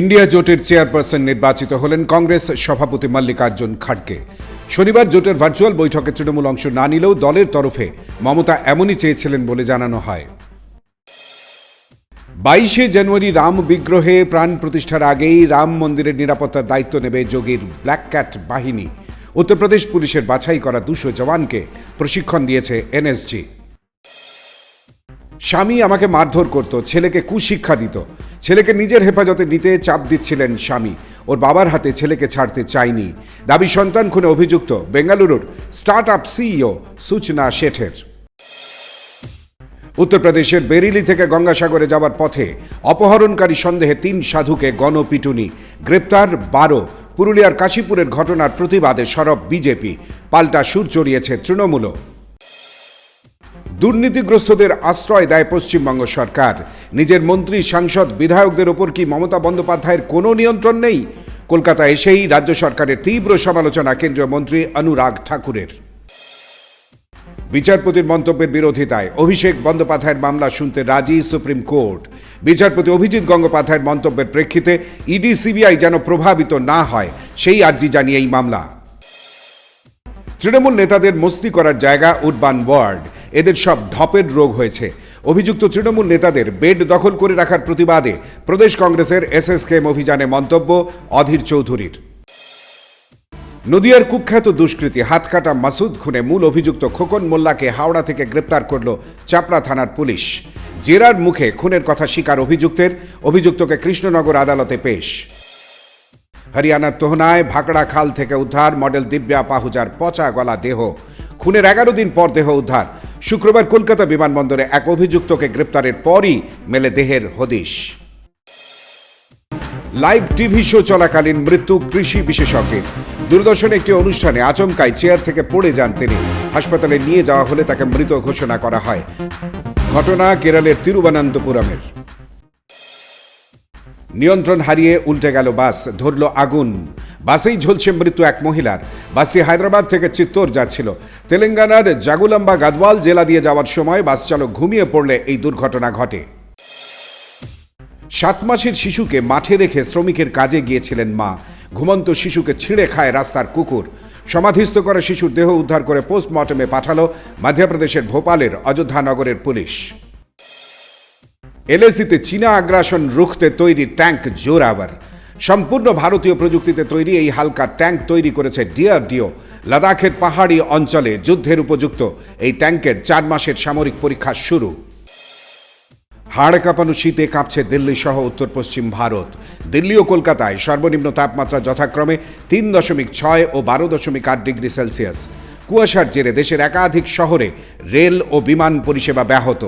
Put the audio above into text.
India জোটের chairperson নির্বাচিত হলেন কংগ্রেস সভাপতি মল্লিকার্জুন খাড়গে। শনিবার জোটের ভার্চুয়াল বৈঠকে তৃণমূল অংশ না নিলেও দলের তরফে মমতা এমনই চেয়েছিলেন বলে জানানো হয়। বাইশে জানুয়ারি রাম বিগ্রহে প্রাণ প্রতিষ্ঠার আগেই রাম মন্দিরের নিরাপত্তার দায়িত্ব নেবে যোগীর ব্ল্যাক ক্যাট বাহিনী। উত্তরপ্রদেশ পুলিশের বাছাই করা দুশো জওয়ানকে প্রশিক্ষণ দিয়েছে এনএসজি। স্বামী আমাকে মারধর করত, ছেলেকে কুশিক্ষা দিত। ছেলেকে নিজের হেফাজতে নিতে চাপ দিচ্ছিলেন স্বামী। ওর বাবার হাতে ছেলেকে ছাড়তে চাইনি। দাবি সন্তান খুনে অভিযুক্ত বেঙ্গালুরুর স্টার্ট আপ সিইও সূচনা শেঠের। উত্তরপ্রদেশের বেরিলি থেকে গঙ্গাসাগরে যাওয়ার পথে অপহরণকারী সন্দেহে তিন সাধুকে গণপিটুনি। গ্রেপ্তার বারো পুরুলিয়ার কাশীপুরের ঘটনার প্রতিবাদে সরব বিজেপি। পাল্টা সুর চড়িয়েছে তৃণমূলও। দুর্নীতিগ্রস্তদের আশ্রয় দেয় পশ্চিমবঙ্গ সরকার। নিজের মন্ত্রী, সাংসদ, বিধায়কদের ওপর কি মমতা বন্দ্যোপাধ্যায়ের কোনো নিয়ন্ত্রণ নেই? কলকাতা এসেই রাজ্য সরকারের তীব্র সমালোচনা কেন্দ্রীয় মন্ত্রী অনুরাগ ঠাকুরের। বিচারপতির মন্তব্যের বিরোধিতায় অভিষেক বন্দ্যোপাধ্যায়ের মামলা শুনতে রাজি সুপ্রিম কোর্ট। বিচারপতি অভিজিৎ গঙ্গোপাধ্যায়ের মন্তব্যের প্রেক্ষিতে ইডি সিবিআই যেন প্রভাবিত না হয়, সেই আর্জি জানিয়ে এই মামলা। তৃণমূল নেতাদের মস্তি করার জায়গা উডবান ওয়ার্ড, এদের সব ঢপের রোগ হয়েছে। অভিযুক্ত তৃণমূল নেতাদের বেড দখল করে রাখার প্রতিবাদে প্রদেশ কংগ্রেসের এসএসকেএম অভিযানে মন্তব্য অধীর চৌধুরীর। নদিয়ার কুখ্যাত দুষ্কৃতী হাতকাটা মাসুদ খুনে মূল অভিযুক্ত খোকন মোল্লাকে হাওড়া থেকে গ্রেপ্তার করল চাপড়া থানার পুলিশ। জেরার মুখে খুনের কথা স্বীকার অভিযুক্তের, অভিযুক্তকে কৃষ্ণনগর আদালতে পেশ। হরিয়ানার তোহনায় ভাকড়া খাল থেকে উদ্ধার, মডেল দিব্যা পাহুজার পচা গলা দেহ। খুনের এগারো দিন পর দেহ উদ্ধার। শুক্রবার কলকাতা বিমানবন্দরে এক অভিযুক্তকে গ্রেপ্তারের পরই মেলে দেহের হদিশ। লাইভ টিভি শো চলাকালীন মৃত্যু কৃষি বিশেষজ্ঞের। দূরদর্শনে একটি অনুষ্ঠানে আচমকায় চেয়ার থেকে পড়ে যান তিনি। হাসপাতালে নিয়ে যাওয়া হলে তাকে মৃত ঘোষণা করা হয়। ঘটনা কেরলের তিরুবনন্তপুরমের। নিয়ন্ত্রণ হারিয়ে উল্টে গেল বাস, ধরল আগুন। বাসেই ঝলছে মৃত্যু এক মহিলার। বাসটি হায়দ্রাবাদ থেকে চিত্তোর যাচ্ছিল। তেলেঙ্গানার জাগুলাম্বা গাদওয়াল জেলা দিয়ে যাওয়ার সময় বাস চালক ঘুমিয়ে পড়লে এই দুর্ঘটনা ঘটে। সাত মাসের শিশুকে মাঠে রেখে শ্রমিকের কাজে গিয়েছিলেন মা। ঘুমন্ত শিশুকে ছিঁড়ে খায় রাস্তার কুকুর। সমাধিস্থ করা শিশুর দেহ উদ্ধার করে পোস্টমর্টমে পাঠালো মধ্যপ্রদেশের ভোপালের অযোধ্যা নগরের পুলিশ। এলএসিতে চীনা আগ্রাসন রুখতে তৈরি ট্যাঙ্ক জোরাবার সম্পূর্ণ ভারতীয় প্রযুক্তিতে তৈরি এই হালকা ট্যাঙ্ক তৈরি করেছে ডিআরডিও। লাদাখের পাহাড়ি অঞ্চলে যুদ্ধের উপযুক্ত এই ট্যাঙ্কের চার মাসের সামরিক পরীক্ষা শুরু। হাড় কাঁপানো শীতে কাঁপছে দিল্লি সহ উত্তর পশ্চিম ভারত। দিল্লি ও কলকাতায় সর্বনিম্ন তাপমাত্রা যথাক্রমে তিন দশমিক ছয় ও বারো দশমিক আট ডিগ্রি সেলসিয়াস। কুয়াশার জেরে দেশের একাধিক শহরে রেল ও বিমান পরিষেবা ব্যাহত।